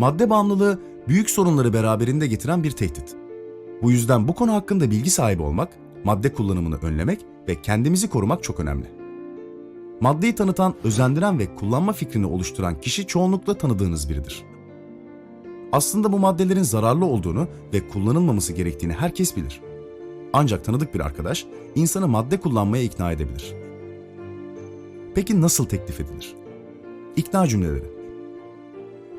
Madde bağımlılığı büyük sorunları beraberinde getiren bir tehdit. Bu yüzden bu konu hakkında bilgi sahibi olmak, madde kullanımını önlemek ve kendimizi korumak çok önemli. Maddeyi tanıtan, özendiren ve kullanma fikrini oluşturan kişi çoğunlukla tanıdığınız biridir. Aslında bu maddelerin zararlı olduğunu ve kullanılmaması gerektiğini herkes bilir. Ancak tanıdık bir arkadaş insanı madde kullanmaya ikna edebilir. Peki nasıl teklif edilir? İkna cümleleri.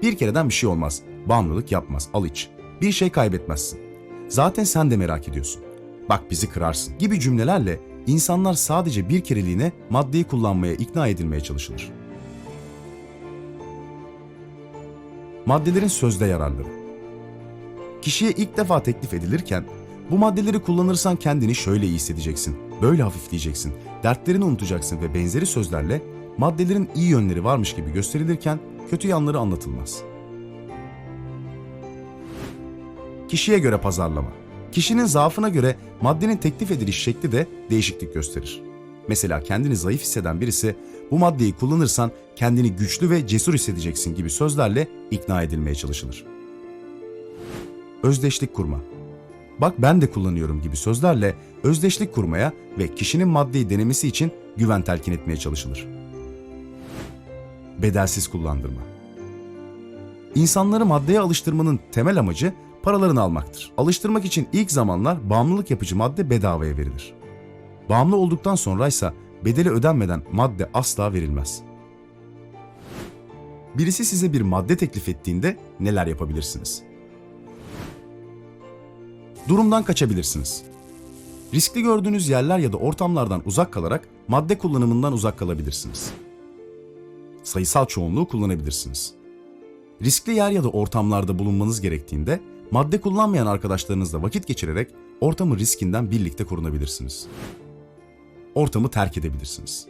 Bir kereden bir şey olmaz. Bağımlılık yapmaz. Al iç. Bir şey kaybetmezsin. Zaten sen de merak ediyorsun. Bak bizi kırarsın gibi cümlelerle insanlar sadece bir kereliğine maddeyi kullanmaya ikna edilmeye çalışılır. Maddelerin sözde yararları. Kişiye ilk defa teklif edilirken bu maddeleri kullanırsan kendini şöyle iyi hissedeceksin, böyle hafifleyeceksin, dertlerini unutacaksın ve benzeri sözlerle maddelerin iyi yönleri varmış gibi gösterilirken kötü yanları anlatılmaz. Kişiye göre pazarlama. Kişinin zaafına göre maddenin teklif ediliş şekli de değişiklik gösterir. Mesela kendini zayıf hisseden birisi bu maddeyi kullanırsan kendini güçlü ve cesur hissedeceksin gibi sözlerle ikna edilmeye çalışılır. Özdeşlik kurma. Bak ben de kullanıyorum gibi sözlerle özdeşlik kurmaya ve kişinin maddeyi denemesi için güven telkin etmeye çalışılır. Bedelsiz kullandırma. İnsanları maddeye alıştırmanın temel amacı paralarını almaktır. Alıştırmak için ilk zamanlar bağımlılık yapıcı madde bedavaya verilir. Bağımlı olduktan sonraysa bedeli ödenmeden madde asla verilmez. Birisi size bir madde teklif ettiğinde neler yapabilirsiniz? Durumdan kaçabilirsiniz. Riskli gördüğünüz yerler ya da ortamlardan uzak kalarak madde kullanımından uzak kalabilirsiniz. Sayısal çoğunluğu kullanabilirsiniz. Riskli yer ya da ortamlarda bulunmanız gerektiğinde madde kullanmayan arkadaşlarınızla vakit geçirerek ortamı riskinden birlikte korunabilirsiniz. Ortamı terk edebilirsiniz.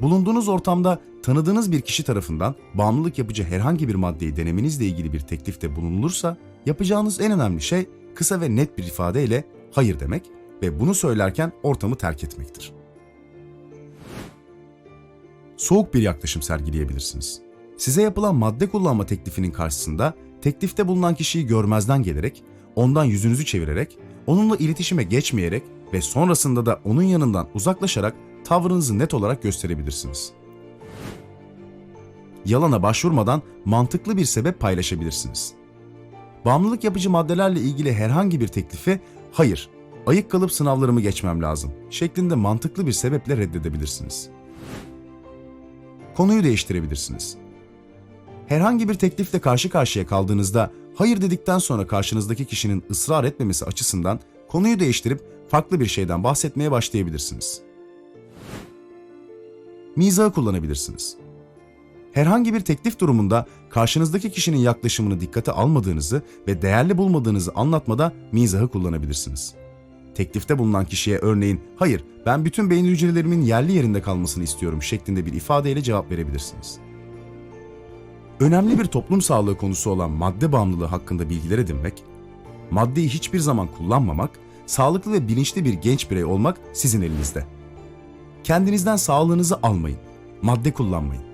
Bulunduğunuz ortamda tanıdığınız bir kişi tarafından bağımlılık yapıcı herhangi bir maddeyi denemenizle ilgili bir teklifte bulunulursa yapacağınız en önemli şey kısa ve net bir ifadeyle hayır demek ve bunu söylerken ortamı terk etmektir. Soğuk bir yaklaşım sergileyebilirsiniz. Size yapılan madde kullanma teklifinin karşısında teklifte bulunan kişiyi görmezden gelerek, ondan yüzünüzü çevirerek, onunla iletişime geçmeyerek ve sonrasında da onun yanından uzaklaşarak tavrınızı net olarak gösterebilirsiniz. Yalana başvurmadan mantıklı bir sebep paylaşabilirsiniz. Bağımlılık yapıcı maddelerle ilgili herhangi bir teklifi hayır, ayık kalıp sınavlarımı geçmem lazım şeklinde mantıklı bir sebeple reddedebilirsiniz. Konuyu değiştirebilirsiniz. Herhangi bir teklifle karşı karşıya kaldığınızda hayır dedikten sonra karşınızdaki kişinin ısrar etmemesi açısından konuyu değiştirip farklı bir şeyden bahsetmeye başlayabilirsiniz. Mizahı kullanabilirsiniz. Herhangi bir teklif durumunda karşınızdaki kişinin yaklaşımını dikkate almadığınızı ve değerli bulmadığınızı anlatmada mizahı kullanabilirsiniz. Teklifte bulunan kişiye örneğin hayır ben bütün beyin hücrelerimin yerli yerinde kalmasını istiyorum şeklinde bir ifadeyle cevap verebilirsiniz. Önemli bir toplum sağlığı konusu olan madde bağımlılığı hakkında bilgiler edinmek, maddeyi hiçbir zaman kullanmamak, sağlıklı ve bilinçli bir genç birey olmak sizin elinizde. Kendinizden sağlığınızı almayın, madde kullanmayın.